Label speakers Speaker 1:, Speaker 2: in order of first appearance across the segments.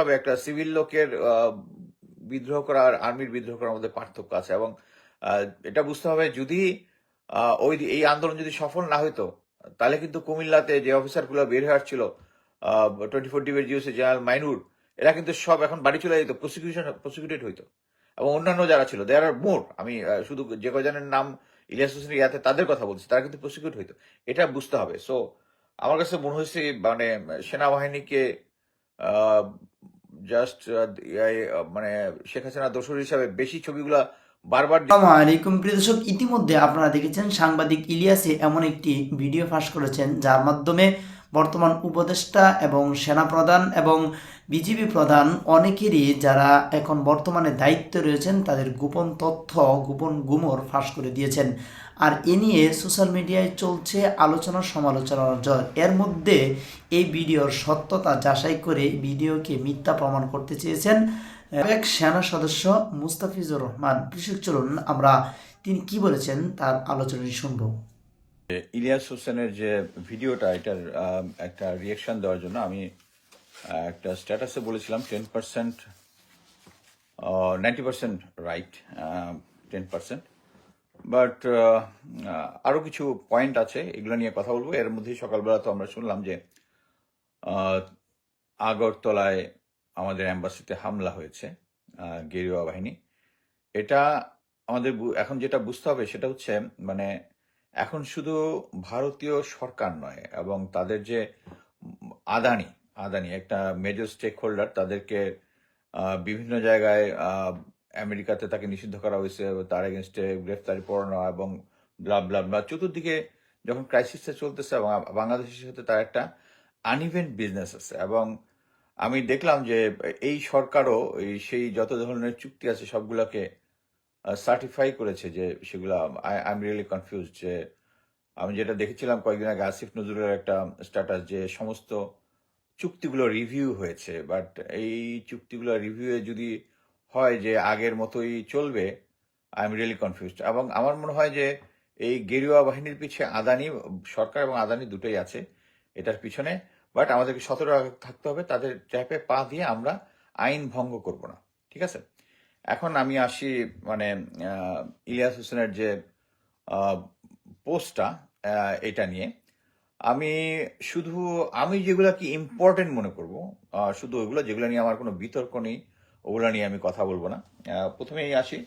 Speaker 1: হবে একটা সিভিল লোকের বিদ্রোহ করা আর আর্মির বিদ্রোহ করার মধ্যে পার্থক্য আছে এবং এটা বুঝতে হবে যদি ওই এই আন্দোলন যদি সফল না হইতো, তাহলে কিন্তু কুমিল্লাতে যে অফিসারগুলো বের হয়ে আসছিল টোয়েন্টি ফোর ডিবের জিওসি জেনারেল মাইনুর, এরা কিন্তু সব এখন বাড়ি চলে যেত প্রসিকিউশন প্রসিকিউটেড হইতো। এবং অন্যান্য যারা ছিল দেয়ার আর মোর আমি শুধু যে কজনের নাম ইলিয়াস হোসেন ইয়াতে তাদের কথা বলছি, তারা কিন্তু প্রসিকিউট হইতো। এটা বুঝতে হবে। সো আমার কাছে মনে হয়েছে মানে সেনাবাহিনীকে জাস্ট মানে শেখ হাসিনা দোসর হিসাবে বেশি ছবিগুলা বারবার
Speaker 2: আলাইকুম প্রিয় দর্শক, ইতিমধ্যে আপনারা দেখেছেন সাংবাদিক ইলিয়াসে এমন একটি ভিডিও ফাঁস করেছেন, যার মাধ্যমে বর্তমান উপদেষ্টা এবং সেনাপ্রধান এবং বিজিবি প্রধান অনেকেরই যারা এখন বর্তমানে দায়িত্বে রয়েছেন, তাদের গোপন তথ্য, গোপন গুমর ফাঁস করে দিয়েছেন। আর এ নিয়ে সোশ্যাল মিডিয়ায় চলছে আলোচনা সমালোচনার জ্বর এর মধ্যে এই ভিডিওর সত্যতা যাচাই করে ভিডিওকে মিথ্যা প্রমাণ করতে চেয়েছেন এক সেনা সদস্য মুস্তাফিজুর রহমান। কৃষক, চলুন আমরা তিনি কি বলেছেন তার আলোচনাটি শুনব।
Speaker 1: ইলিয়াস হোসেনের যে ভিডিওটা, এটার একটা রিয়েকশন দেওয়ার জন্য আমি একটা স্ট্যাটাসে বলেছিলাম ten percent ninety percent right ten percent but আরও কিছু পয়েন্ট আছে, এগুলো নিয়ে কথা বলব। এর মধ্যেই সকালবেলা তো আমরা শুনলাম যে আগরতলায় আমাদের অ্যাম্বাসিতে হামলা হয়েছে গেরুয়া বাহিনী। এটা আমাদের এখন যেটা বুঝতে হবে সেটা হচ্ছে মানে এখন শুধু ভারতীয় সরকার নয়, এবং তাদের যে আদানি আদানি একটা মেজর স্টেক হোল্ডার তাদেরকে বিভিন্ন জায়গায় আমেরিকাতে তাকে নিষিদ্ধ করা হয়েছে তার এগেনস্টে গ্রেফতারি পড়ানো এবং ব্লা ব্লা ব্লা চতুর্দিকে যখন ক্রাইসিসটা চলতেছে এবং বাংলাদেশের সাথে তার একটা আনইভেন বিজনেস আছে, এবং আমি দেখলাম যে এই সরকারও সেই যত ধরনের চুক্তি আছে সবগুলোকে সার্টিফাই করেছে যে সেগুলো আই এম রিয়েলি কনফিউজ যে আমি যেটা দেখেছিলাম কয়েকদিন আগে আসিফ নজরুলের একটা স্ট্যাটাস যে সমস্ত চুক্তিগুলো রিভিউ হয়েছে বাট এই চুক্তিগুলো রিভিউয়ে যদি হয় যে আগের মতোই চলবে আই এম রিয়েলি কনফিউজড এবং আমার মনে হয় যে এই গেরুয়া বাহিনীর পিছে আদানি, সরকার এবং আদানি দুটোই আছে এটার পিছনে বাট আমাদেরকে সতর্ক থাকতে হবে, তাদের ট্র্যাপে পা দিয়ে আমরা আইন ভঙ্গ করব না, ঠিক আছে? এখন আমি আসি মানে ইলিয়াস হোসেনের যে পোস্টটা এটা নিয়ে। আমি শুধু, আমি যেগুলো কি ইম্পর্টেন্ট মনে করব শুধু ওইগুলো যেগুলো নিয়ে আমার কোনো বিতর্ক নেই, ওগুলো নিয়ে আমি কথা বলব না। প্রথমেই আসি।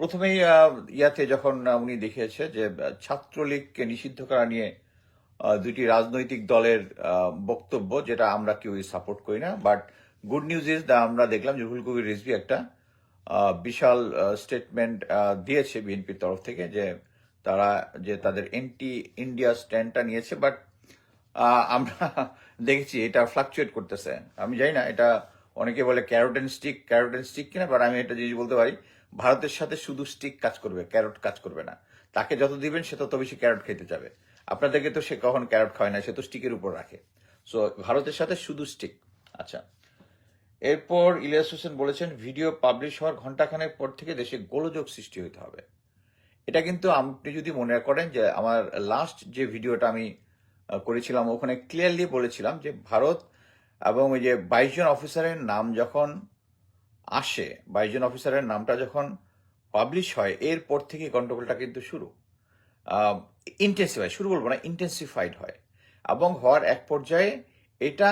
Speaker 1: প্রথমেই ইয়াতে যখন উনি দেখিয়েছে যে, ছাত্রলীগকে নিষিদ্ধ করা নিয়ে দুটি রাজনৈতিক দলের বক্তব্য, যেটা আমরা কেউই সাপোর্ট করি না but good news is the আমরা দেখলাম যে রুহুল কবির রিজভি একটা বিশাল স্টেটমেন্ট দিয়েছে বিএনপির তরফ থেকে যে তারা, যে তাদের এন্টি ইন্ডিয়া স্ট্যান্ডটা নিয়েছে বাট আমরা দেখেছি এটা ফ্লাকচুয়েট করতেছে। আমি জানি না, এটা অনেকে বলে carrot carotene stick carotene stick কিনা বাট আমি এটা জিনিস বলতে পারি, ভারতের সাথে শুধু স্টিক কাজ করবে ক্যারোট কাজ করবে না। তাকে যত দিবেন, সে তত বেশি ক্যারট খেতে যাবে। আপনাদেরকে তো সে কখন ক্যারট খায় না, সে তো স্টিকের উপর রাখে। সো ভারতের সাথে শুধু স্টিক আচ্ছা এরপর ইলিয়াস হোসেন বলেছেন, ভিডিও পাবলিশ হওয়ার ঘন্টাখানেক পর থেকে দেশে গোলযোগ সৃষ্টি হতে হবে। এটা কিন্তু আপনি যদি মনে করেন যে আমার লাস্ট যে ভিডিওটা আমি করেছিলাম, ওখানে ক্লিয়ারলি বলেছিলাম যে ভারত এবং ওই যে বাইশ জন অফিসারের নাম যখন আসে, বাইশ জন অফিসারের নামটা যখন পাবলিশ হয়, এরপর থেকে গন্ডগোলটা কিন্তু শুরু। ইন্টেন্সিফাই শুরু বলব না ইন্টেন্সিফাইড হয়। এবং হওয়ার এক পর্যায়ে এটা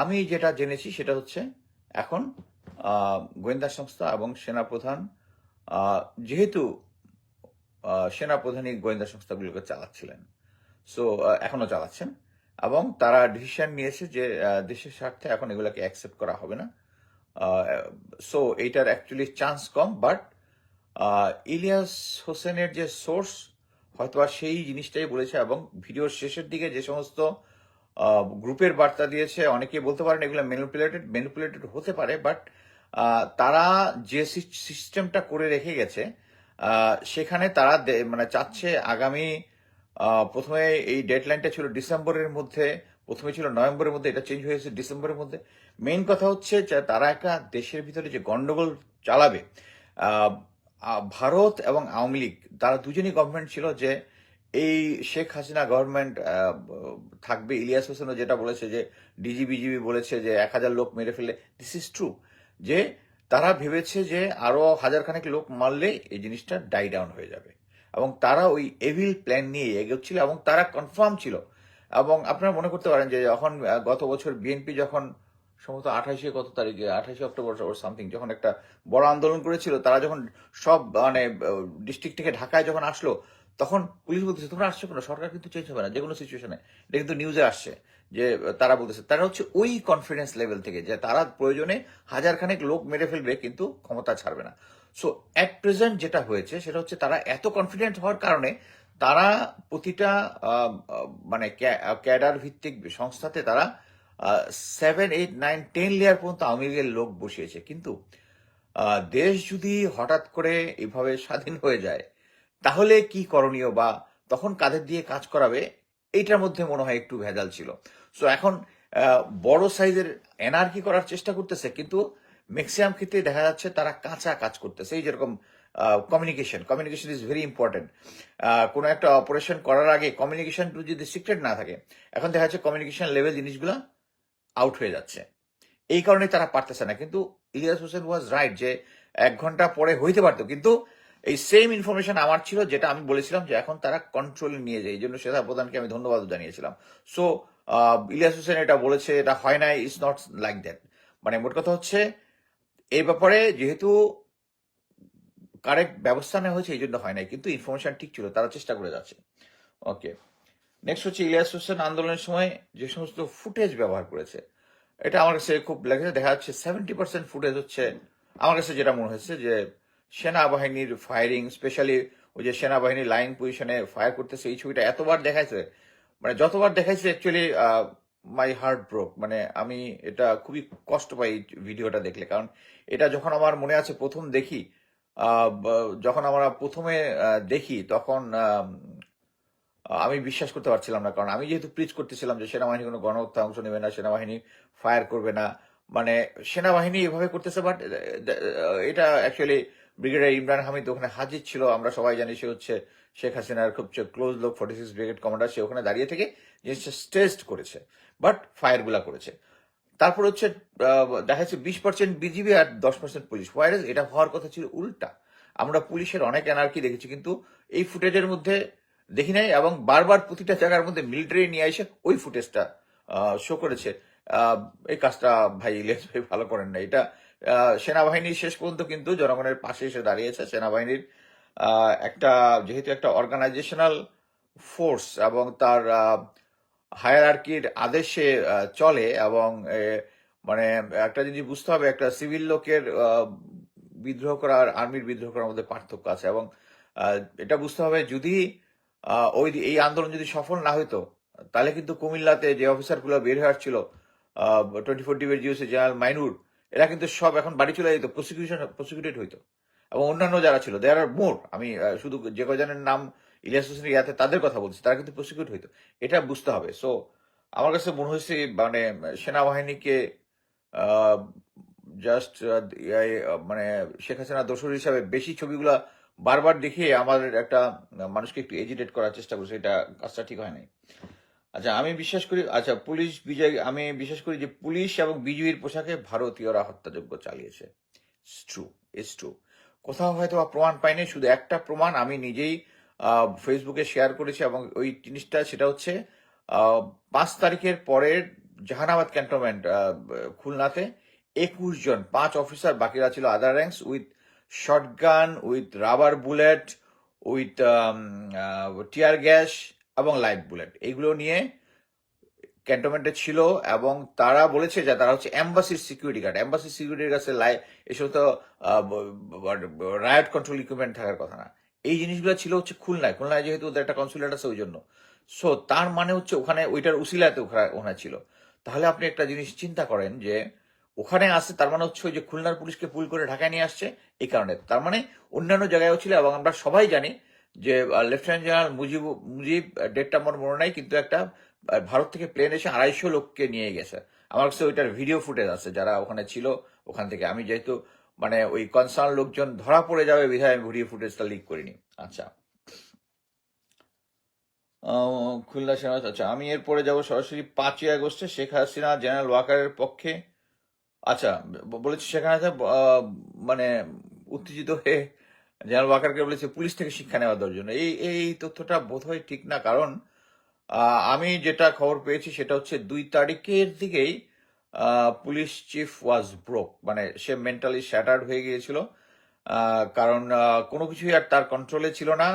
Speaker 1: আমি যেটা জেনেছি সেটা হচ্ছে এখন গোয়েন্দা সংস্থা এবং সেনাপ্রধান যেহেতু সেনাপ্রধানই গোয়েন্দা সংস্থাগুলোকে চালাচ্ছিলেন, সো এখনও চালাচ্ছেন এবং তারা ডিসিশন নিয়েছে যে দেশের স্বার্থে এখন এগুলোকে অ্যাকসেপ্ট করা হবে না। সো, এইটার অ্যাকচুয়ালি চান্স কম, বাট ইলিয়াস হোসেনের যে সোর্স, হয়তোবা সেই জিনিসটাই বলেছে এবং ভিডিওর শেষের দিকে যে সমস্ত গ্রুপের বার্তা দিয়েছে অনেকে বলতে পারেন এগুলো ম্যানিপুলেটেড ম্যানিপুলেটেড হতে পারে বাট তারা যে সিস্টেমটা করে রেখে গেছে সেখানে তারা মানে চাচ্ছে আগামী প্রথমে এই ডেডলাইনটা ছিল ডিসেম্বরের মধ্যে, প্রথমে ছিল নভেম্বরের মধ্যে, এটা চেঞ্জ হয়েছে ডিসেম্বরের মধ্যে। মেইন কথা হচ্ছে যে তারা একটা দেশের ভিতরে যে গন্ডগোল চালাবে ভারত এবং আওয়ামী লীগ, তারা দুজনই গভর্নমেন্ট ছিল যে এই শেখ হাসিনা গভর্নমেন্ট থাকবে, ইলিয়াস হোসেনও যেটা বলেছে যে ডিজি বিজিবি বলেছে যে, এক হাজার লোক মেরে ফেলে দিস ইজ ট্রু যে তারা ভেবেছে যে আরও হাজার খানেক লোক মারলে এই জিনিসটা ডাই ডাউন হয়ে যাবে। এবং তারা ওই এভিল প্ল্যান নিয়ে এগোচ্ছিল এবং তারা কনফার্ম ছিল। এবং আপনারা মনে করতে পারেন যে, যখন গত বছর বিএনপি যখন সম্ভবত আঠাশে, কত তারিখে, আঠাশে অক্টোবর সামথিং যখন একটা বড় আন্দোলন করেছিল, তারা যখন সব মানে ডিস্ট্রিক্ট থেকে ঢাকায় যখন আসলো তখন পুলিশ বলতেছে, তোমরা আসছো কেন? সরকার কিন্তু চেঞ্জ হবে না, যে কোনো সিচুয়েশনে এটা কিন্তু নিউজে আসছে যে, তারা বলতেছে, তারা হচ্ছে ওই কনফিডেন্স লেভেল থেকে যে, তারা প্রয়োজনে হাজার খানেক লোক মেরে ফেলবে, কিন্তু ক্ষমতা ছাড়বে না। সো অ্যাট প্রেজেন্ট যেটা হয়েছে, সেটা হচ্ছে তারা এত কনফিডেন্ট হওয়ার কারণে তারা প্রতিটা মানে ক্যাডার ভিত্তিক সংস্থাতে তারা seven eight nine ten layer পর্যন্ত আওয়ামী লীগের লোক বসিয়েছে। কিন্তু দেশ যদি হঠাৎ করে এভাবে স্বাধীন হয়ে যায় তাহলে কি করণীয় বা তখন কাদের দিয়ে কাজ করাবে? এইটার মধ্যে মনে হয় একটু ভেজাল ছিল। সো এখন বড় সাইজের এনআরকি করার চেষ্টা করতেছে, কিন্তু ম্যাক্সিমাম ক্ষেত্রে দেখা যাচ্ছে তারা কাঁচা কাজ করতেছে। এই যেরকম communication communication is very important কোনো একটা অপারেশন করার আগে কমিউনিকেশন যদি সিক্রেট না থাকে, এখন দেখা যাচ্ছে কমিউনিকেশন লেভেল জিনিসগুলো আউট হয়ে যাচ্ছে। এই কারণে তারা পারতেছে না। কিন্তু ইলিয়াস হোসেন ওয়াজ রাইট যে এক ঘণ্টা পরে হইতে পারতো। কিন্তু এই সেম ইনফরমেশন আমার ছিল, যেটা আমি বলেছিলাম যে এখন তারা কন্ট্রোলে নিয়ে যায়। এই জন্য শ্বেতা প্রধানকে আমি ধন্যবাদ জানিয়েছিলাম। সো ইলিয়াস হোসেন এটা বলেছে, এটা হয় না ইটস নট লাইক দ্যাট মানে মোট কথা হচ্ছে, এই ব্যাপারে যেহেতু কারেক্ট ব্যবস্থা নেওয়া হয়েছে, এই জন্য হয় নাই। কিন্তু ইনফরমেশন ঠিক ছিল, তারা চেষ্টা করে যাচ্ছে। ওকে নেক্সট হচ্ছে ইলিয়াস হোসেন আন্দোলনের সময় যে সমস্ত ফুটেজ ব্যবহার করেছে। এটা আমার কাছে খুব লেগেছে, দেখা যাচ্ছে সেভেন্টি পার্সেন্ট ফুটেজ হচ্ছে। আমার কাছে যেটা মনে হয়েছে যে সেনাবাহিনীর ফায়ারিং স্পেশালি ওই যে সেনাবাহিনী লাইন পজিশনে ফায়ার করতেছে, এই ছবিটা এতবার দেখাইছে মানে যতবার দেখাইছে অ্যাকচুয়ালি মাই হার্ট ব্রোক মানে আমি এটা খুবই কষ্ট পাই ভিডিওটা দেখলে, কারণ এটা যখন আমার মনে আছে প্রথম দেখি যখন আমরা প্রথমে দেখি, তখন আমি বিশ্বাস করতে পারছিলাম না, কারণ আমি যেহেতু প্রিচ করতেছিলাম যে সেনাবাহিনী কোনো গণহত্যা অংশ নেবে না, সেনাবাহিনী ফায়ার করবে না মানে সেনাবাহিনী এভাবে করতেছে বাট এটা অ্যাকচুয়ালি ব্রিগেডিয়ার ইমরান হামিদ, ওখানে হাজির ছিল। আমরা সবাই জানি সে হচ্ছে শেখ হাসিনার খুব ক্লোজ লোক ফর্টি সিক্স ব্রিগেড কমান্ডার, সে ওখানে দাঁড়িয়ে থেকে জিনিসটা স্টেস্ট করেছে বাট ফায়ারগুলা করেছে। তারপর হচ্ছে দেখা যাচ্ছে বিশ পার্সেন্ট বিজিবি আর দশ পার্সেন্ট পুলিশ ওয়াইরাস এটা হওয়ার কথা ছিল উল্টা। আমরা পুলিশের অনেক এনার্কি দেখেছি, কিন্তু এই ফুটেজের মধ্যে দেখি নাই এবং বারবার প্রতিটা জায়গার মধ্যে মিলিটারি নিয়ে এসে ওই ফুটেজটা শো করেছে। এই কাজটা ভাই ইলিয়াস ভাই ভালো করেন না এটা সেনাবাহিনী শেষ পর্যন্ত কিন্তু জনগণের পাশে এসে দাঁড়িয়েছে সেনাবাহিনীর। একটা, যেহেতু একটা অর্গানাইজেশনাল ফোর্স এবং তার হায়ারার্কির আদেশে চলে এবং মানে একটা জিনিস বুঝতে হবে, একটা সিভিল লোকের বিদ্রোহ করা আর আর্মির বিদ্রোহ করার মধ্যে পার্থক্য আছে এবং এটা বুঝতে হবে যদি ওই এই আন্দোলন যদি সফল না হইতো, তাহলে কিন্তু কুমিল্লাতে যে অফিসারগুলো বের হয়ে আসছিল টোয়েন্টি ফোর ডিবের জিওসি জেনারেল মাইনুর এরা কিন্তু সব এখন বাড়ি চলে যেত প্রসিকিউশন প্রসিকিউটেড হইতো। এবং অন্যান্য যারা ছিল দেয়ার আর মোর আমি শুধু যে কজনের নাম ইলিয়াস হোসেনের ইয়াতে তাদের কথা বলছি, তারা কিন্তু প্রসিকিউট হইতো। এটা বুঝতে হবে। সো আমার কাছে মনে হয়েছে মানে সেনাবাহিনীকে জাস্ট মানে শেখ হাসিনা দোসর হিসাবে বেশি ছবিগুলা বারবার দেখিয়ে আমাদের একটা মানুষকে একটু এজিটেট করার চেষ্টা করছে, এটা কাজটা ঠিক হয় নাই। আচ্ছা আমি বিশ্বাস করি আচ্ছা পুলিশ বিজয়, আমি বিশ্বাস করি যে পুলিশ এবং বিজয়ীর পোশাকে ভারতীয়রা হত্যাযজ্ঞ চালিয়েছে। ট্রু ইটস ট্রু কোথাও হয়তো প্রমাণ পাইনি, শুধু একটা প্রমাণ আমি নিজেই ফেসবুকে শেয়ার করেছি এবং ওই জিনিসটা সেটা হচ্ছে পাঁচ তারিখের পরের জাহানাবাদ ক্যান্টনমেন্ট খুলনাতে একুশ জন, পাঁচ অফিসার বাকিরা ছিল other ranks with shotgun with rubber bullet with tear gas এবং লাইভ বুলেট। এগুলো নিয়ে ক্যান্টনমেন্টে ছিল এবং তারা বলেছে যে তারা হচ্ছে এম্বাসির সিকিউরিটি গার্ড এম্বাসির সিকিউরিটির কাছে লাই এসব তো রায়ট কন্ট্রোল ইকুইপমেন্ট থাকার কথা না। এই জিনিসগুলো ছিল হচ্ছে খুলনায়। খুলনায় যেহেতু ওদের একটা কনসুলেট আছে ওই জন্য সো তার মানে হচ্ছে ওখানে ওইটার উসিলাতে ওখানে ওখানে ছিল। তাহলে আপনি একটা জিনিস চিন্তা করেন যে, ওখানে আসছে তার মানে হচ্ছে ওই যে খুলনার পুলিশকে পুল করে ঢাকায় নিয়ে আসছে, এই কারণে। তার মানে অন্যান্য জায়গায়ও ছিল এবং আমরা সবাই জানি যে লেফটেন্যান্ট জেনারেল মুজিব মুজিব ডেটটা আমার মনে নাই, কিন্তু একটা ভারত থেকে প্লেন এসে আড়াইশো লোককে নিয়ে গেছে। আমার কাছে ওইটার ভিডিও ফুটেজ আছে, যারা ওখানে ছিল, ওখান থেকে। আমি যেহেতু মানে ওই কনসার্ন লোকজন ধরা পড়ে যাবে বিধায় আমি ভিডিও ফুটেজটা লিক করিনি। আচ্ছা। খুলনা সেনা আচ্ছা আমি এরপরে যাব সরাসরি পাঁচই আগস্টে। শেখ হাসিনা জেনারেল ওয়াকারের পক্ষে। আচ্ছা বলেছি সেখানে মানে উত্তেজিত হয়ে জেনারেল ওয়াকারকে বলেছে, পুলিশ থেকে শিক্ষা নেওয়া জন্য। এই এই তথ্যটা বোধহয় ঠিক না, কারণ আমি যেটা খবর পেয়েছি সেটা হচ্ছে দুই তারিখের দিকেই পুলিশ চিফ ওয়াজ ব্রোক মানে সে মেন্টালি শ্যাটার্ড হয়ে গিয়েছিল। কারণ কোনো কিছুই আর তার কন্ট্রোলে ছিল না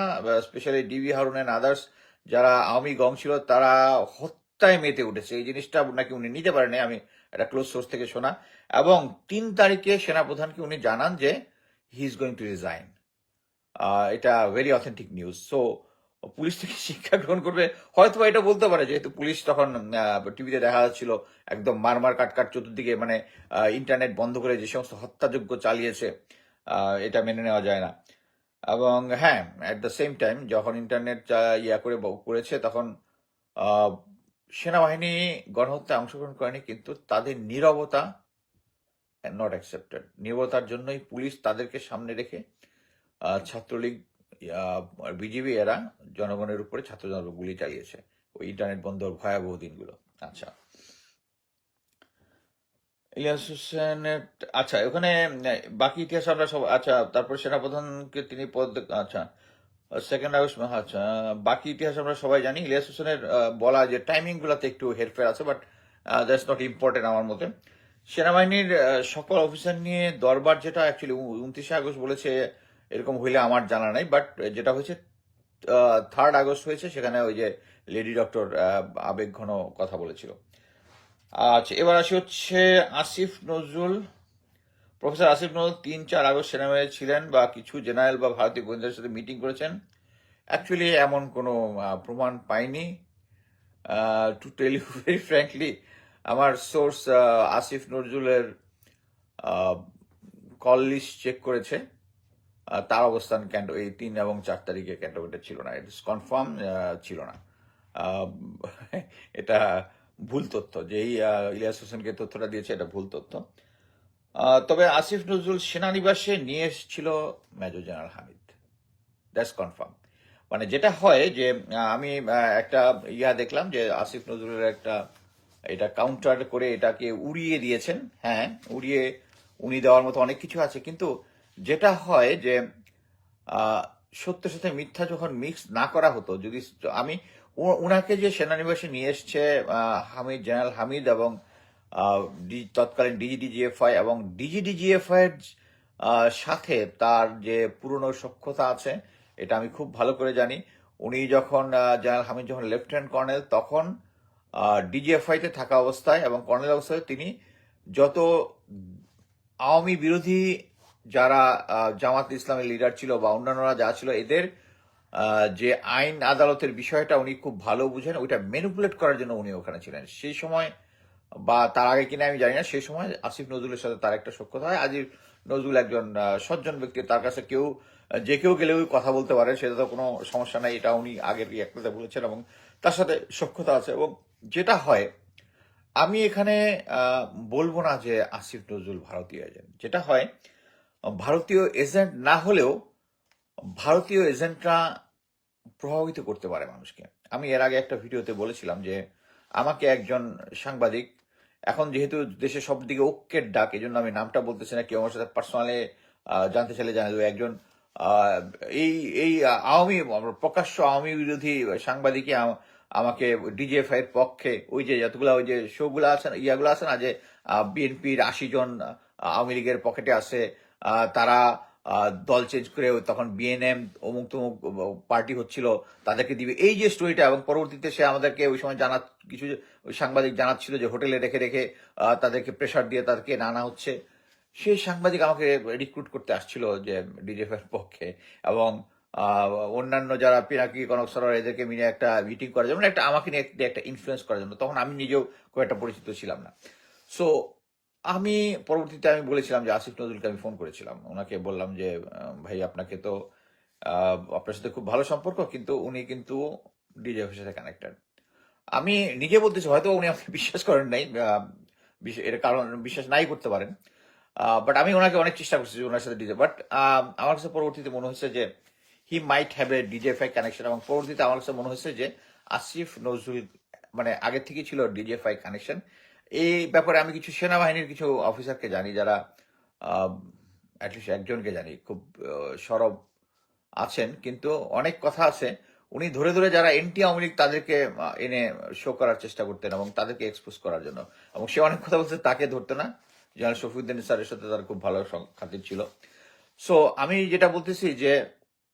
Speaker 1: specially DB Harun and others যারা আওয়ামী গং ছিল, তারা হত্যায় মেতে উঠেছে। এই জিনিসটা নাকি উনি নিতে পারেনি আমি একটা ক্লোজ সোর্স থেকে শোনা। এবং তিন তারিখে সেনাপ্রধানকে উনি জানান যে he is going to resign. এটা very authentic news so police থেকে শিক্ষা গ্রহণ করবে। হয়তো এটা বলতে পারে, যেহেতু পুলিশ তখন টিভিতে দেখা যাচ্ছিল, একদম মারমার কাটকাট চতুর্দিকে মানে ইন্টারনেট বন্ধ করে যে সমস্ত হত্যাযোগ্য চালিয়েছে এটা মেনে নেওয়া যায় না। এবং হ্যাঁ অ্যাট দ্য সেম টাইম যখন ইন্টারনেট ইয়া করে করেছে, তখন সেনাবাহিনী গণহত্যায় অংশগ্রহণ করেনি, কিন্তু তাদের নীরবতা নট অ্যাকসেপ্টেড নীরবতার জন্যই পুলিশ তাদেরকে সামনে রেখে ছাত্রলীগ বিজেপি এরা জনগণের উপরে ছাত্র জনতা গুলি চালিয়েছে। ওই ইন্টারনেট বন্ধর ভয়াবহ দিনগুলো। আচ্ছা। ইলিয়াস হোসেনের আচ্ছা ওখানে বাকি ইতিহাস আমরা সব আচ্ছা তারপর সেনাপ্রধানকে তিনি পদ আচ্ছা সেকেন্ড আগস্ট আচ্ছা বাকি ইতিহাস আমরা সবাই জানি। ইলিয়াস হোসেনের বলা যে টাইমিং গুলাতে একটু হেরফের আছে বাট দ্যাটস নট ইম্পর্টেন্ট আমার মতে। সেনাবাহিনীর সকল অফিসার নিয়ে দরবার যেটা অ্যাকচুয়ালি উনত্রিশে আগস্ট বলেছে এরকম হইলে আমার জানা নাই বাট যেটা হয়েছে থার্ড আগস্ট হয়েছে, সেখানে ওই যে লেডি ডক্টর আবেগ ঘন কথা বলেছিল। আচ্ছা এবার আসি হচ্ছে আসিফ নজরুল। প্রফেসর আসিফ নজরুল তিন চার আগস্ট সেনাবাহিনী ছিলেন বা কিছু জেনারেল বা ভারতীয় গোয়েন্দাদের সাথে মিটিং করেছেন। অ্যাকচুয়ালি এমন কোনো প্রমাণ পাইনি। To tell you very frankly আমার সোর্স আসিফ নজরুলের কল লিস্ট চেক করেছে। তার অবস্থান ক্যান্ট এই তিন এবং চার তারিখে ক্যান্টনমেন্টে ছিল না। ইটস কনফার্ম ছিল না। এটা ভুল তথ্য। যেই ইলিয়াস হোসেনকে তথ্যটা দিয়েছে, এটা ভুল তথ্য। তবে আসিফ নজরুল সেনানিবাসে নিয়ে এসেছিল major general Hamid. That's confirm মানে যেটা হয় যে আমি একটা ইয়া দেখলাম যে আসিফ নজরুলের একটা, এটা কাউন্টার করে এটাকে উড়িয়ে দিয়েছেন। হ্যাঁ উড়িয়ে উনি দেওয়ার মতো অনেক কিছু আছে। কিন্তু যেটা হয় যে সত্যের সাথে মিথ্যা যখন মিক্স না করা হতো, যদি আমি ওনাকে যে সেনানিবাসে নিয়ে এসছে হামিদ, জেনারেল হামিদ এবং তৎকালীন ডিজিডিজিএফআই এবং ডিজিডিজিএফআই এর সাথে তার যে পুরনো সক্ষতা আছে, এটা আমি খুব ভালো করে জানি। উনি যখন জেনারেল হামিদ যখন লেফটেন্যান্ট কর্নেল, তখন ডিজিএফআই তে থাকা অবস্থায় এবং কর্নেল অবস্থায় তিনি যত আওয়ামী বিরোধী যারা জামাত ইসলামের লিডার ছিল বা অন্যান্যরা যা ছিল, এদের যে আইন আদালতের বিষয়টা উনি খুব ভালো বুঝেন, ওইটা ম্যানিপুলেট করার জন্য উনি ওখানে ছিলেন। সেই সময়, বা তার আগে কিনা আমি জানি না সেই সময় আসিফ নজরুলের সাথে তার একটা সক্ষতা হয়। আজিব নজরুল একজন সজ্জন ব্যক্তি, তার কাছে কেউ, যে কেউ গেলেও কথা বলতে পারে, সেটা তো কোনো সমস্যা নাই, এটা উনি আগের একটাতে বলেছেন এবং তার সাথে সক্ষতা আছে এবং যেটা হয়, আমি এখানে বলব না যে আসিফ নজরুল ভারতীয় এজেন্ট যেটা হয় ভারতীয় এজেন্ট না হলেও ভারতীয় এজেন্টরা প্রভাবিত করতে পারে মানুষকে। আমি এর আগে একটা ভিডিওতে বলেছিলাম যে আমাকে একজন সাংবাদিক, এখন যেহেতু দেশে সব দিকে ঐক্যের ডাক এই জন্য আমি নামটা বলতেছি না, কেউ আমার সাথে পার্সোনালি জানতে চাইলে জানা যাবে একজন এই এই আওয়ামী প্রকাশ্য আওয়ামী বিরোধী সাংবাদিকই আম- আমাকে ডিজিএফআই এর পক্ষে, ওই যে যতগুলা, ওই যে শোগুলো আছে ইয়াগুলো আছে না, যে বিএনপির আশি জন আওয়ামী লীগের পকেটে আছে তারা দল চেঞ্জ করে তখন বিএনএম অমুক তমুক পার্টি হচ্ছিল, তাদেরকে দিবে। এই যে স্টোরিটা এবং পরবর্তীতে সে আমাদেরকে ওই সময় জানা কিছু সাংবাদিক জানাচ্ছিল যে হোটেলে রেখে রেখে তাদেরকে প্রেশার দিয়ে তাদেরকে নানা হচ্ছে। সেই সাংবাদিক আমাকে রিক্রুট করতে আসছিল যে ডিজেফ এর পক্ষে, এবং অন্যান্য যারা পিনাকি কনক সরোয়ার এদেরকে মিলে একটা মিটিং করার জন্য মানে একটা আমাকে নিয়ে একটা- একটা ইনফ্লুয়েন্স করার জন্য। তখন আমি নিজেও খুব একটা পরিচিত ছিলাম না। সো আমি পরবর্তীতে আমি বলেছিলাম যে আসিফ নজরুলকে আমি ফোন করেছিলাম। ওনাকে বললাম যে ভাই, আপনাকে তো আপনার সাথে খুব ভালো সম্পর্ক, কিন্তু উনি কিন্তু ডিজে অফিসের সাথে কানেক্টেড আমি নিজে বলতেছি, হয়তো উনি আমাকে বিশ্বাস করেন নাই এর কারণ বিশ্বাস নাই করতে পারেন। বাট আমি ওনাকে অনেক চেষ্টা করছি ওনার সাথে ডিজে বাট আমার কাছে পরবর্তীতে মনে হচ্ছে যে he might have a DGFI connection এবং পরবর্তীতে আমার কাছে মনে হচ্ছে যে, আসিফ নজরুল মানে আগে থেকে ছিল ডিজে ফাই কানেকশন এই ব্যাপারে আমি কিছু সেনাবাহিনীর কিছু অফিসারকে জানি যারা অ্যাটলিস্ট একজনকে জানি, খুব সরব আছেন। কিন্তু অনেক কথা আছে। উনি ধরে ধরে যারা এনটি আওয়ামী লীগ তাদেরকে এনে শো করার চেষ্টা করতেন এবং তাদেরকে এক্সপোজ করার জন্য। এবং সে অনেক কথা বলতে তাকে ধরতো না। জেনারেল শফিউদ্দিন স্যারের সাথে তার খুব ভালো খাতির ছিল। সো আমি যেটা বলতেছি যে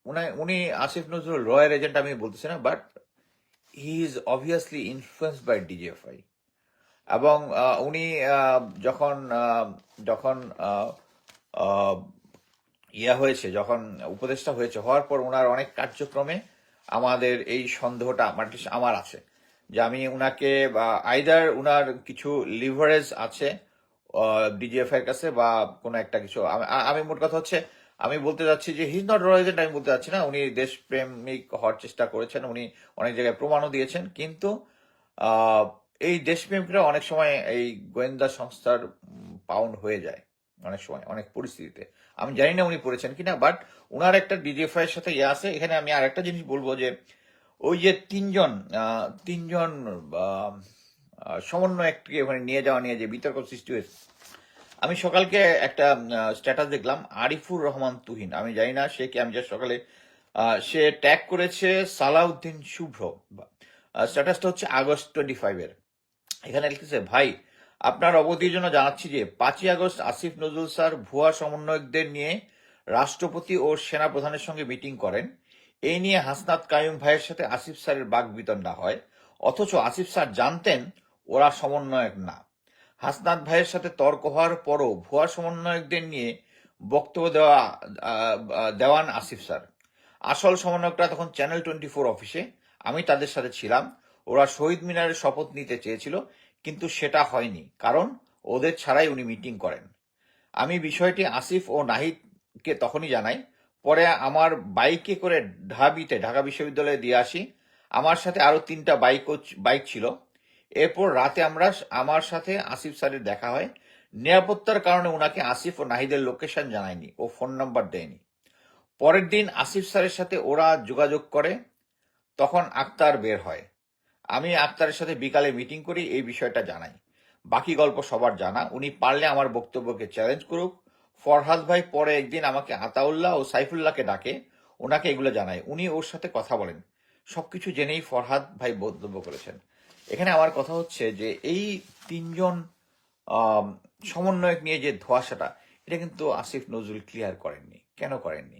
Speaker 1: উনি- আসিফ নজরুল রয়ের এজেন্ট আমি বলতেছি না but he is obviously influence by DGFI এবং উনি যখন যখন ইয়া হয়েছে, যখন উপদেষ্টা হয়েছে, হওয়ার পর ওনার অনেক কার্যক্রমে আমাদের এই সন্দেহটা আমার আমার আছে, যে আমি উনাকে আইদার উনার কিছু লিভারেজ আছে ডিজিএফ এর কাছে বা কোনো একটা কিছু, আমি মোট কথা হচ্ছে, আমি বলতে যাচ্ছি যে হিজ নট রয়েজেন্ট আমি বলতে যাচ্ছি না, উনি দেশপ্রেমিক হওয়ার চেষ্টা করেছেন, উনি অনেক জায়গায় প্রমাণও দিয়েছেন, কিন্তু এই দেশপ্রেমিকরা অনেক সময় এই গোয়েন্দা সংস্থার পাউন্ড হয়ে যায় অনেক সময় অনেক পরিস্থিতিতে। আমি জানি না উনি পড়েছেন কিনা বাট ওনার একটা ডিজিএফআই এর সাথে ইয়ে আছে। এখানে আমি আর একটা জিনিস বলব যে ওই যে তিনজন তিনজন আহ, সমন্বয়ককে ওখানে নিয়ে যাওয়া নিয়ে যে বিতর্ক সৃষ্টি হয়েছে। আমি সকালকে একটা স্ট্যাটাস দেখলাম আরিফুর রহমান তুহিন। আমি জানি না সে কি আমি যা সকালে সে ট্যাগ করেছে সালাউদ্দিন শুভ্র। স্ট্যাটাসটা হচ্ছে আগস্ট টোয়েন্টি ফাইভের এখানে লিখেছে ভাই, আপনার অবধির জন্য জানাচ্ছি যে পাঁচই আগস্ট আসিফ নজরুল স্যার ভুয়া সমন্বয়কদের নিয়ে রাষ্ট্রপতি ও সেনা প্রধানের সঙ্গে মিটিং করেন। এই নিয়ে হাসনাত কায়ুম ভাইয়ের সাথে আসিফ স্যারের বাক বিতণ্ডা হয়। অথচ আসিফ স্যার জানতেন ওরা সমন্বয়ক না। হাসনাত ভাইয়ের সাথে তর্ক হওয়ার পরও ভুয়া সমন্বয়কদের নিয়ে বক্তব্য দেওয়া দেওয়ান আসিফ স্যার। আসল সমন্বয়করা তখন চ্যানেল টোয়েন্টি ফোর অফিসে। আমি তাদের সাথে ছিলাম। ওরা শহীদ মিনারের শপথ নিতে চেয়েছিল, কিন্তু সেটা হয়নি, কারণ ওদের ছাড়াই উনি মিটিং করেন। আমি বিষয়টি আসিফ ও নাহিদকে তখনই জানাই, পরে আমার বাইকে করে ঢাবিতে, ঢাকা বিশ্ববিদ্যালয়ে দিয়ে আসি। আমার সাথে আরও তিনটা বাইক বাইক ছিল। এরপর রাতে আমরা আমার সাথে আসিফ স্যারের দেখা হয়। নিরাপত্তার কারণে ওনাকে আসিফ ও নাহিদের লোকেশন জানায়নি ও ফোন নাম্বার দেয়নি। পরের দিন আসিফ স্যারের সাথে ওরা যোগাযোগ করে, তখন আক্তার বের হয়। আমি আক্তারের সাথে বিকালে মিটিং করি, এই বিষয়টা জানাই। বাকি গল্প সবার জানা। উনি পারলে আমার বক্তব্যকে চ্যালেঞ্জ করুক। ফরহাদ ভাই পরে একদিন আমাকে আতাউল্লাহ ও সাইফুল্লাহকে ডাকে। ওনাকে এগুলো জানায় উনি ওর সাথে কথা বলেন। সবকিছু জেনেই ফরহাদ ভাই বক্তব্য করেছেন। এখানে আমার কথা হচ্ছে যে, এই তিনজন সমন্বয়ক নিয়ে যে ধোয়াশাটা, এটা কিন্তু আসিফ নজরুল ক্লিয়ার করেননি। কেন করেননি?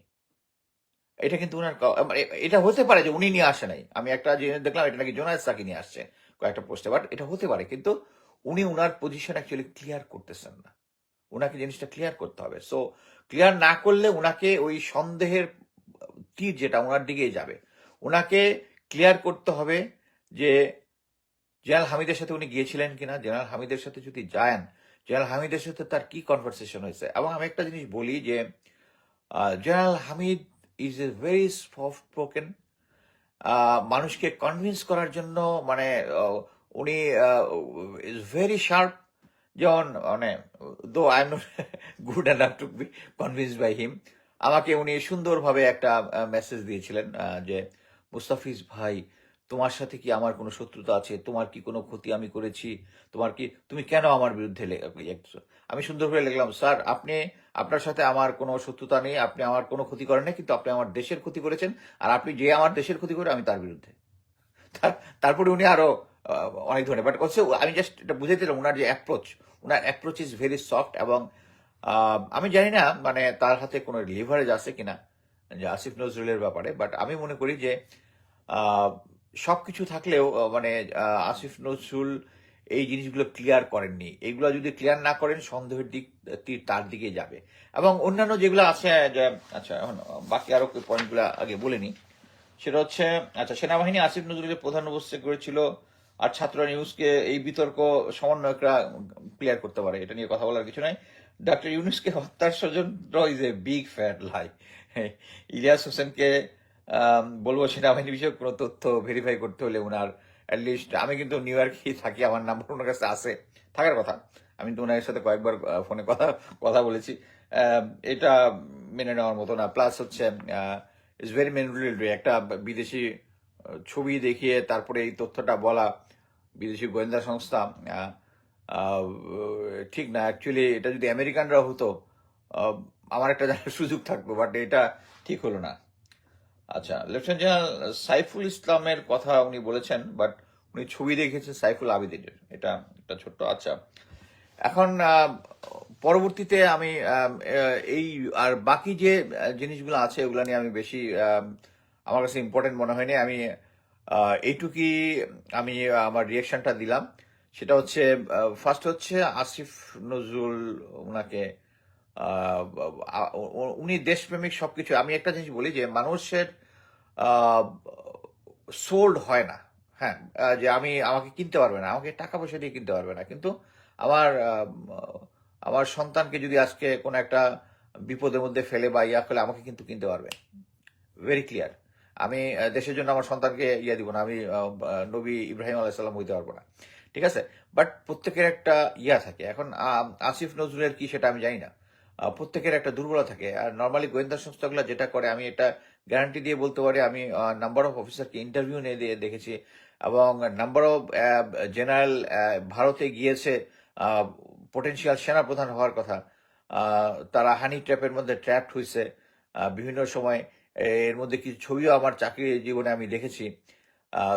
Speaker 1: এটা কিন্তু উনার মানে এটা হতে পারে যে উনি নিয়ে আসে নাই। আমি একটা জিনিস দেখলাম, এটা নাকি জোনায়েদ সাকি নিয়ে আসছে কয়েকটা পোস্টে বাট এটা হতে পারে। কিন্তু উনি উনার পজিশন অ্যাকচুয়ালি ক্লিয়ার করতেছেন না। উনাকে জিনিসটা ক্লিয়ার করতে হবে। সো ক্লিয়ার না করলে উনাকে ওই সন্দেহের তীর যেটা ওনার দিকেই যাবে। উনাকে ক্লিয়ার করতে হবে যে জেনারেল হামিদের সাথে উনি গিয়েছিলেন কিনা, জেনারেল হামিদের সাথে যদি যান, জেনারেল হামিদের সাথে তার কি কনভারসেশন হয়েছে? এবং আমি একটা জিনিস বলি যে general Hamid is a very soft spoken মানুষকে কনভিন্স করার জন্য মানে উনি ইজ ভেরি শার্প যেমন মানে though I am good and to be convince by him আমাকে উনি সুন্দরভাবে একটা মেসেজ দিয়েছিলেন যে, মুস্তাফিজ ভাই তোমার সাথে কি আমার কোনো শত্রুতা আছে? তোমার কি কোনো ক্ষতি আমি করেছি? তোমার কি, তুমি কেন আমার বিরুদ্ধে আমি সুন্দর করে লিখলাম, স্যার, আপনি, আপনার সাথে আমার কোনো শত্রুতা নেই, আপনি আমার কোনো ক্ষতি করেন না কিন্তু আপনি আমার দেশের ক্ষতি করেছেন, আর আপনি যে আমার দেশের ক্ষতি করে, আমি তার বিরুদ্ধে। তার- তারপরে উনি আরও অনেক ধরনের বাট হচ্ছে আমি জাস্ট এটা বুঝে দিলাম ওনার যে অ্যাপ্রোচ ওনার অ্যাপ্রোচ ইজ ভেরি সফট এবং আমি জানি না মানে তার হাতে কোনো লিভারেজ আছে কিনা, যে আসিফ নজরুলের ব্যাপারে বাট আমি মনে করি যে সব কিছু থাকলেও মানে আসিফ নজরুল এই জিনিসগুলো ক্লিয়ার করেননি। এইগুলো যদি ক্লিয়ার না করেন, সন্দেহের দিক তীর দিকে যাবে। এবং অন্যান্য যেগুলো আছে আচ্ছা এখন বাকি আরও পয়েন্টগুলো আগে বলে নিই। সেটা হচ্ছে আচ্ছা সেনাবাহিনী আসিফ নজরুলের প্রধান উপস্থিত করেছিল আর ছাত্ররা নিউজকে এই বিতর্ক সমন্বয়করা ক্লিয়ার করতে পারে। এটা নিয়ে কথা বলার কিছু নাই। ডক্টর ইউনুসকে হত্যার স্বজন is a big fat lie Ilias হোসেনকে বলব সেনাবাহিনী বিষয়ে কোনো তথ্য ভেরিফাই করতে হলে ওনার অ্যাটলিস্ট আমি কিন্তু নিউ ইয়র্কেই থাকি, আমার নাম্বার ওনার কাছে আসে থাকার কথা। আমি তো ওনার সাথে কয়েকবার ফোনে কথা কথা বলেছি। এটা মেনে নেওয়ার মতো না। প্লাস হচ্ছে ইটস ভেরি মেনুলেটরি একটা বিদেশি ছবি দেখিয়ে তারপরে এই তথ্যটা বলা বিদেশি গোয়েন্দা সংস্থা ঠিক না। অ্যাকচুয়ালি এটা যদি আমেরিকানরা হতো আমার একটা সুযোগ থাকতো বাট এটা ঠিক হলো না। আচ্ছা লেফটেন্যান্ট জেনারেল সাইফুল ইসলামের কথা উনি বলেছেন বাট উনি ছবি দেখেছেন সাইফুল আবিদিনের এটা একটা ছোট্ট আচ্ছা। এখন পরবর্তীতে আমি এই আর বাকি যে জিনিসগুলো আছে ওগুলো নিয়ে আমি বেশি আমার কাছে ইম্পর্টেন্ট মনে হয়নি। আমি আহ, এইটুকুই আমি আমার রিয়েকশনটা দিলাম। সেটা হচ্ছে ফার্স্ট হচ্ছে আসিফ নজরুল ওনাকে উনি দেশপ্রেমিক সবকিছু। আমি একটা জিনিস বলি যে, মানুষের সোল্ড হয় না। হ্যাঁ যে আমি আমাকে কিনতে পারবে না, আমাকে টাকা পয়সা দিয়ে কিনতে পারবে না। কিন্তু আমার আমার সন্তানকে যদি আজকে কোনো একটা বিপদের মধ্যে ফেলে বা ইয়া ফেলে আমাকে কিন্তু কিনতে পারবে। ভেরি ক্লিয়ার আমি দেশের জন্য আমার সন্তানকে ইয়া দিব না। আমি নবী ইব্রাহিম আলাইসাল্লাম হইতে পারব না। ঠিক আছে? বাট প্রত্যেকের একটা ইয়া থাকে। এখন আসিফ নজরুলের কি সেটা আমি জানি না। প্রত্যেকের একটা দুর্বলতা থাকে। আর নর্মালি গোয়েন্দা সংস্থাগুলো যেটা করে, আমি এটা গ্যারান্টি দিয়ে বলতে পারি, আমি নাম্বার অফ অফিসারকে ইন্টারভিউ নিয়ে দিয়ে দেখেছি। এবং নাম্বার অফ জেনারেল ভারতে গিয়েছে পটেনশিয়াল সেনা প্রধান হওয়ার কথা। তারা হানি ট্র্যাপের মধ্যে ট্র্যাপড হয়েছে। বিভিন্ন সময় এর মধ্যে কিছু ছবিও আমার চাকরি জীবনে আমি দেখেছি।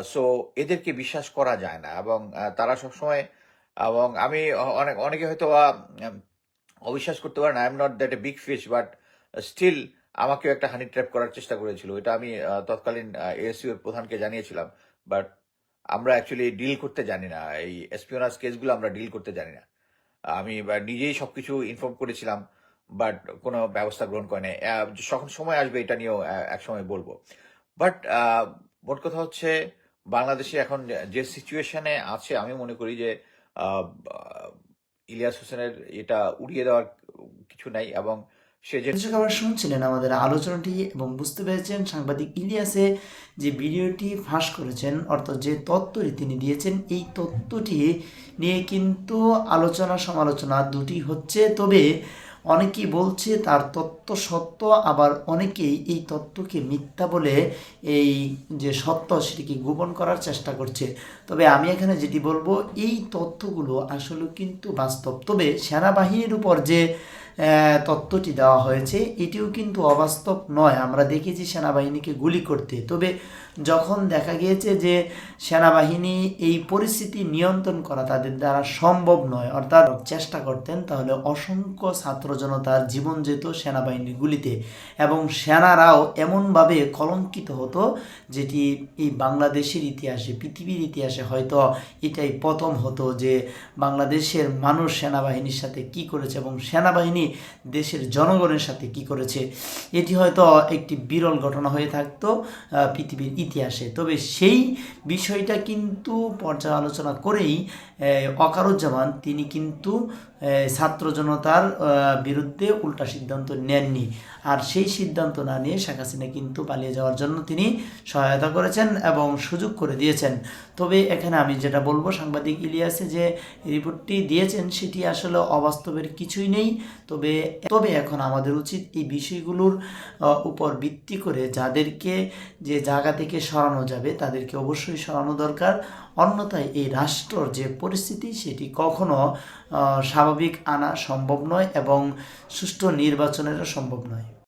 Speaker 1: সো এদেরকে বিশ্বাস করা যায় না। এবং তারা সবসময়, এবং আমি অনেক, অনেকে হয়তো অবিশ্বাস করতে পারেন I am not that a big fish but still আমাকেও একটা হানি ট্র্যাপ করার চেষ্টা করেছিল। এটা আমি তৎকালীন এএসইউ এর প্রধানকে জানিয়েছিলাম বাট আমরা অ্যাকচুয়ালি ডিল করতে জানি না। এই এসপিওনাস কেসগুলো আমরা ডিল করতে জানি না। আমি বা নিজেই সবকিছু ইনফর্ম করেছিলাম বাট কোনো ব্যবস্থা গ্রহণ করে নাই যখন সময় আসবে এটা নিয়েও এক সময় বলব। বাট মোট কথা হচ্ছে বাংলাদেশে এখন যে সিচুয়েশনে আছে, আমি মনে করি যে ইলিয়াস হোসেনের এটা উড়িয়ে দেওয়ার কিছু নাই এবং সে যে
Speaker 2: আবার শুনছিলেন আমাদের আলোচনাটি এবং বুঝতে পেরেছেন সাংবাদিক ইলিয়াসে যে ভিডিওটি ফাঁস করেছেন, অর্থাৎ যে তত্ত্বটি তিনি দিয়েছেন, এই তত্ত্বটি নিয়ে কিন্তু আলোচনা সমালোচনা দুটি হচ্ছে। তবে অনেকেই বলছে তার তত্ত্ব সত্য, আবার অনেকেই এই তত্ত্বকে মিথ্যা বলে এই যে সত্য সেটিকে গোপন করার চেষ্টা করছে। তবে আমি এখানে যেটি বলব, এই তথ্যগুলো আসলে কিন্তু বাস্তব। তবে সেনাবাহিনীর উপর যে তত্ত্বটি দেওয়া হয়েছে। এটিও কিন্তু অবাস্তব নয়। আমরা দেখেছি সেনাবাহিনীকে গুলি করতে। তবে যখন দেখা গিয়েছে যে সেনাবাহিনী এই পরিস্থিতি নিয়ন্ত্রণ করা তাদের দ্বারা সম্ভব নয়, অর্থাৎ চেষ্টা করতেন, তাহলে অসংখ্য ছাত্র জনতার জীবন যেত সেনাবাহিনীর গুলিতে এবং সেনারাও এমনভাবে কলঙ্কিত হতো যেটি এই বাংলাদেশের ইতিহাসে, পৃথিবীর ইতিহাসে হয়তো এটাই প্রথম হতো যে বাংলাদেশের মানুষ সেনাবাহিনীর সাথে কি করেছে এবং সেনাবাহিনী দেশের জনগণের সাথে কি করেছে, এটি হয়তো একটি বিরল ঘটনা হয়ে থাকতো পৃথিবীর ইতিহাসে। তবে সেই বিষয়টা কিন্তু পর্যালোচনা করেই অকারুজ্জামান তিনি কিন্তু ছাত্র জনতার বিরুদ্ধে উল্টা সিদ্ধান্ত নেননি। আর সেই সিদ্ধান্ত না নিয়ে শেখ হাসিনা কিন্তু পালিয়ে যাওয়ার জন্য তিনি সহায়তা করেছেন এবং সুযোগ করে দিয়েছেন। তবে এখানে আমি যেটা বলব, সাংবাদিক ইলিয়াসে যে রিপোর্টটি দিয়েছেন, সেটি আসলে অবাস্তবের কিছুই নেই। তবে তবে এখন আমাদের উচিত এই বিষয়গুলোর উপর ভিত্তি করে যাদেরকে যে জায়গা থেকে সরানো যাবে তাদেরকে অবশ্যই সরানো দরকার। অন্যথায় এই রাষ্ট্রর যে পরিস্থিতি সেটি কখনো স্বাভাবিক আনা সম্ভব নয় এবং সুষ্ঠু নির্বাচনেরও সম্ভব নয়।